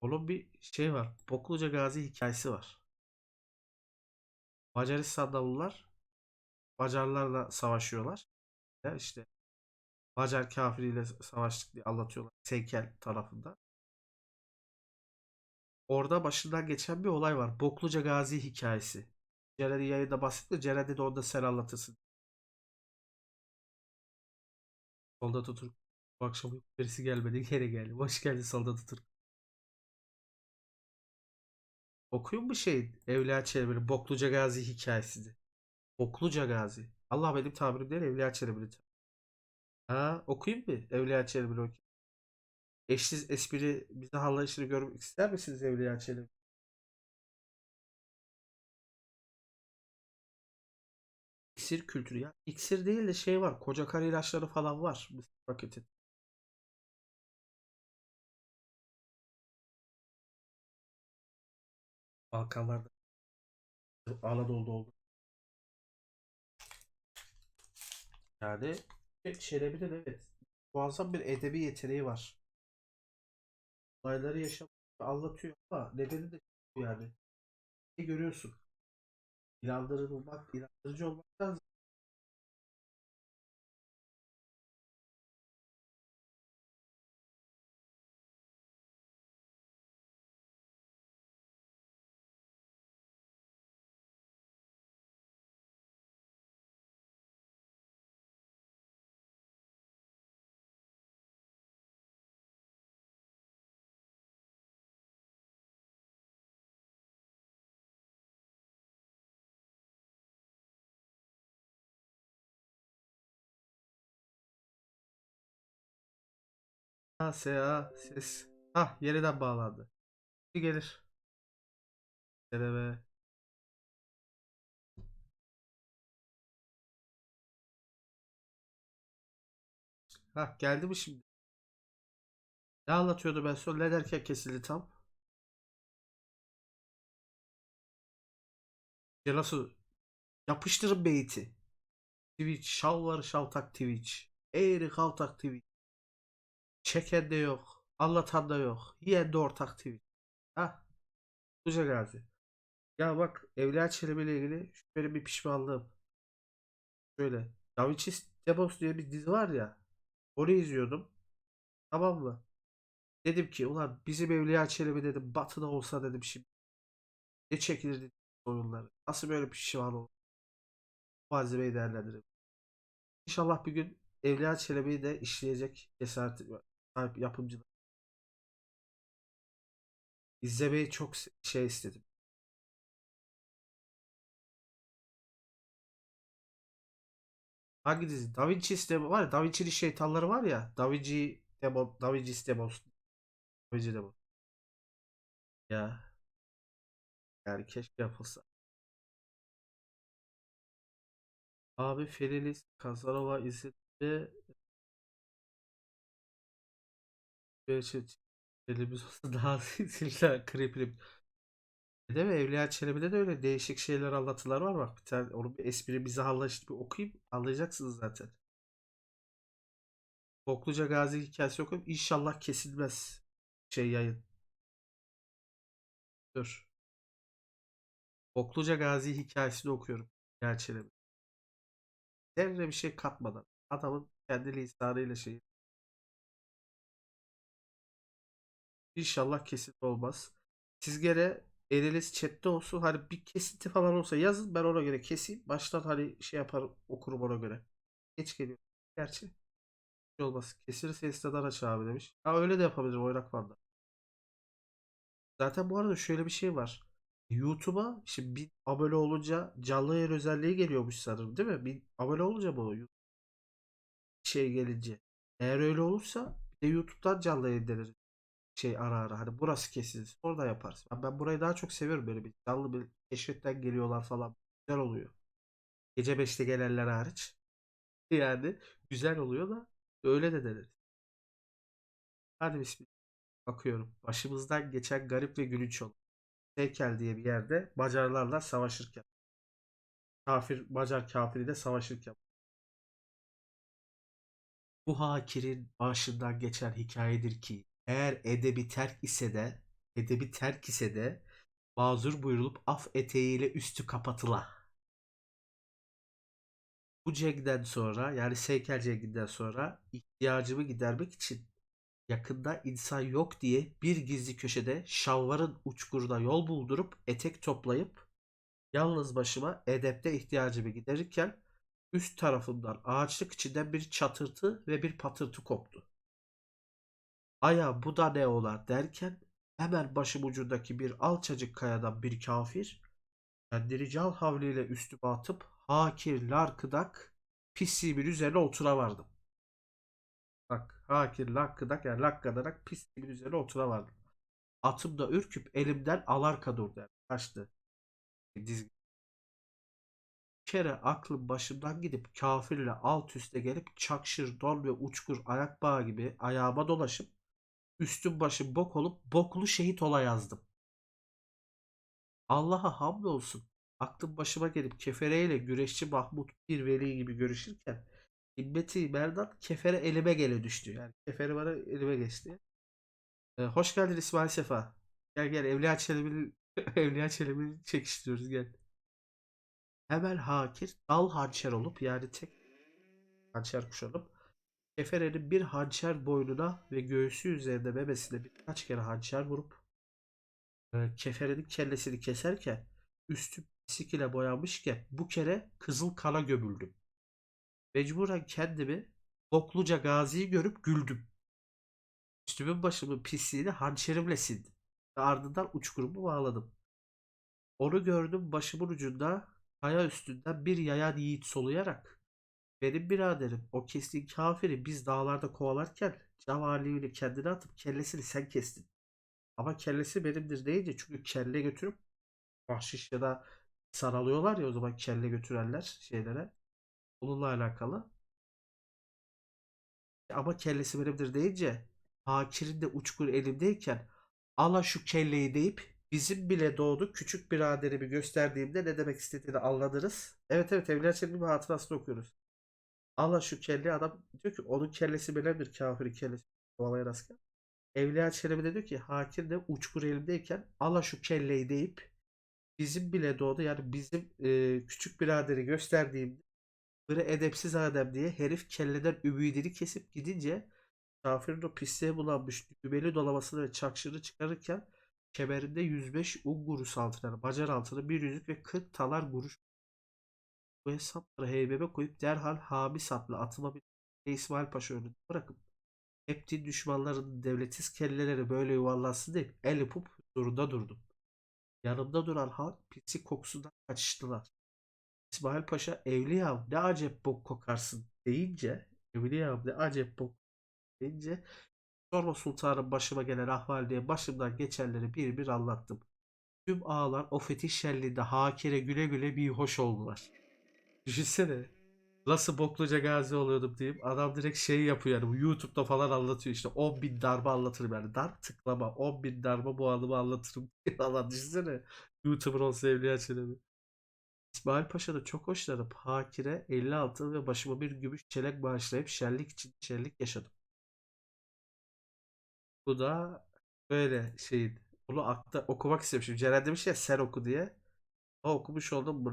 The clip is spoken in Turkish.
Onun bir şey var. Bokluca Gazi hikayesi var. Macaristanlılar Macarlarla savaşıyorlar. Ya işte Macar kafiriyle savaştık diye anlatıyorlar. Seykel tarafında. Orada başından geçen bir olay var. Bokluca Gazi hikayesi. Ceren'in yayında bahsetti. Ceren dedi onda sen anlatırsın. Soldat Atatürk bu akşam birisi gelmedi. Geri geldi. Hoş geldin Soldat Atatürk. Okuyor mu şey Evliya Çelebi'nin Bokluca Gazi hikayesini? Bokluca Gazi. Allah benim tabirim değil Evliya Çelebi'nin. Ha okuyayım mı Evliya Çelebi'ni okuyayım. Eşsiz espri bize anlayışını görmek ister misiniz Evliya Çelebi? İksir kültürü ya. İksir değil de şey var. Koca karı ilaçları falan var. Bu paketin. Balkanlarda Anadolu'da oldu. Yani Çelebi'nin evet muazzam bir edebi yeteneği var. Olayları yaşamayı anlatıyor ama nedeni de yani. Ne görüyorsun? İnandırılmak, inandırıcı olmaktan Ha, se, ha, ses. Ha, yeniden bağlandı. Bir gelir. Deneme. Ha, geldi mi şimdi? Ne anlatıyordu ben son ne derken kesildi tam? Ya nasıl? Yapıştırın beyti. Twitch, şal var şaltak Twitch. Eğri kaltak Twitch. Çeken de yok. Anlatan da yok. Yiyen de ortak Twitch. Ha, Kuca Gazi. Ya bak Evliya Çelebi ile ilgili şöyle bir pişmanlığım. Şöyle. Da Vinci Demos diye bir dizi var ya. Onu izliyordum. Tamam mı? Dedim ki ulan bizim Evliya Çelebi dedim batıda olsa dedim şimdi. Ne çekilirdi oyunları. Nasıl böyle bir şey var o malzemeyi değerlendirelim. İnşallah bir gün Evliya Çelebi'yi de işleyecek cesaret sahip yapımcılar. İzlemeyi çok şey istedim. Hangi dizi? Da Vinci sistemi var ya. Da Vinci'nin şeytanları var ya. Da Vinci Demon, Da Vinci Demos. Da Vinci Demon. Ya. Yani keşke yapılsa. Abi Ferilis Kazanova izledi. Böyle elimiz olsa daha zilla creepy. Değil mi? Evliya Çelebi'de de öyle değişik şeyler anlatılar var bak. Bir tane onun bir espri mizahla işte bir okuyayım anlayacaksınız zaten. Bokluca Gazi hikayesi okuyup inşallah kesilmez şey yayın. Dur. Bokluca Gazi hikayesini okuyorum. Evliya Çelebi. Zerre bir şey katmadan. Adamın kendi lisanıyla şeyi. İnşallah kesin olmaz. Siz gene eliniz chatte olsun. Hani bir kesinti falan olsa yazın. Ben ona göre keseyim. Baştan hani şey yapar okurum ona göre. Geç geliyor. Gerçi. Hiç olmaz. Kesilirse Insta'dan aç abi demiş. Ha öyle de yapabilirim oynak vanda. Zaten bu arada şöyle bir şey var. YouTube'a şimdi bir abone olunca canlı yayın özelliği geliyormuş sanırım değil mi? Bir abone olunca bu şey gelince. Eğer öyle olursa bir de YouTube'dan canlı yayın denir. Şey ara ara. Hani burası kesilsin. Orada yaparsın. Ben, ben burayı daha çok seviyorum böyle bir canlı bir keşfetten geliyorlar falan. Güzel oluyor. Gece 5'te gelenler hariç. Yani güzel oluyor da öyle de denir. Hadi bismillah. Bakıyorum. Başımızdan geçen garip ve gülünç olay. Heykel diye bir yerde Macarlarla savaşırken. Kafir, Macar kafiriyle savaşırken. Bu hakirin başından geçen hikayedir ki eğer edebi terk ise de edebi terk ise de mazur buyurulup af eteğiyle üstü kapatıla. Bu cengden sonra yani Seykel cenginden sonra ihtiyacımı gidermek için yakında insan yok diye bir gizli köşede şalvarın uçkuruna yol buldurup etek toplayıp yalnız başıma edepte ihtiyacımı giderirken üst tarafımdan ağaçlık içinden bir çatırtı ve bir patırtı koptu. Aya bu da ne ola derken hemen başım ucundaki bir alçacık kayadan bir kafir kendini cal havliyle üstüme atıp hakir larkıdak pisliğimin üzerine oturavardım. Bak hakir lakkıdak yani lakkadarak pisliğimin üzerine oturavardım. Atım da ürküp elimden alarka durdu. Yani kaçtı. Diz bir kere aklım başımdan gidip kafirle alt üste gelip çakşır, don ve uçkur ayak bağı gibi ayağıma dolaşıp üstüm başım bok olup boklu şehit ola yazdım. Allah'a hamdolsun. Aklım başıma gelip kefereyle güreşçi Mahmut bir veli gibi görüşürken himmeti merdan kefere elime gele düştü. Yani kefere bana elime geçti. Ee, hoş geldin İsmail Sefa. Gel gel Evliya Çelebi'nin Evliya Çelebi'ni çekiştiriyoruz gel. Hemen hakir dal hançer olup yani tek hançer kuşanıp keferenin bir hançer boynuna ve göğsü üzerinde memesine birkaç kere hançer vurup e, keferenin kellesini keserken üstü pislik ile boyanmışken bu kere kızıl kana gömüldüm. Mecburen kendimi bokluca gaziyi görüp güldüm. Üstümün başımın pisliğini hançerimle sildim. Ve ardından uçkurumu bağladım. Onu gördüm başımın ucunda kaya üstünden bir yayan yiğit soluyarak benim biraderim o kestiğin kafiri biz dağlarda kovalarken cavaliyle kendine atıp kellesini sen kestin. Ama kellesi benimdir deyince çünkü kelle götürüp bahşiş ya da saralıyorlar ya o zaman kelle götürenler şeylere. Onunla alakalı. Ama kellesi benimdir deyince Hakir'in de uçkur elimdeyken ala şu kelleyi deyip bizim bile doğdu küçük biraderimi gösterdiğimde ne demek istediğini anladınız. Evet evet Evliya Çelebi'nin hatırasını okuyoruz. Ala şu kelleyi adam diyor ki onun kellesi benimdir kafirin kellesi kovalaya rastgele. Evliya Çelebi de diyor ki Hakir de uçkur elimdeyken ala şu kelleyi deyip bizim bile doğdu yani bizim e, küçük biraderi gösterdiğimde böyle edepsiz adem diye herif kelleden ümidini kesip gidince kafirin o pisliğe bulanmış düğmeli dolamasını ve çakşırı çıkarırken kemerinde 105 un gurusu altına yani bacar altına bir yüzük ve 40 talar guruş bu hesapları heybeme koyup derhal Hamis adlı atıma bir İsmail Paşa önünde bırakıp hep din düşmanlarının devletiz kelleleri böyle yuvarlansın deyip el yapıp huzurunda durdum. Yanımda duran halk pislik kokusundan kaçıştılar. İsmail Paşa Evliyam ne acep bok kokarsın deyince Evliyam ne acep bok deyince sorma sultanım başıma gelen ahval diye başımdan geçenleri bir bir anlattım. Tüm ağalar o fetih şenliğinde hakire güle güle bir hoş oldular. Düşünsene. Nasıl bokluca gazi oluyordum diyeyim. Adam direkt şey yapıyor yani YouTube'da falan anlatıyor işte 10 bin darbe anlatırım yani. Darp tıklama 10 bin darbe bu adımı anlatırım. Allah düşünsene. YouTuber olsa Evliya Çelebi. İsmail Paşa da çok hoşlanıp Hakir'e 50 altın ve başıma bir gümüş çelenk bağışlayıp şenlik için şenlik yaşadım. Bu da böyle şeyin. Bunu akta okumak istemişim. Ceren demiş ya sen oku diye. O okumuş oldum bunu.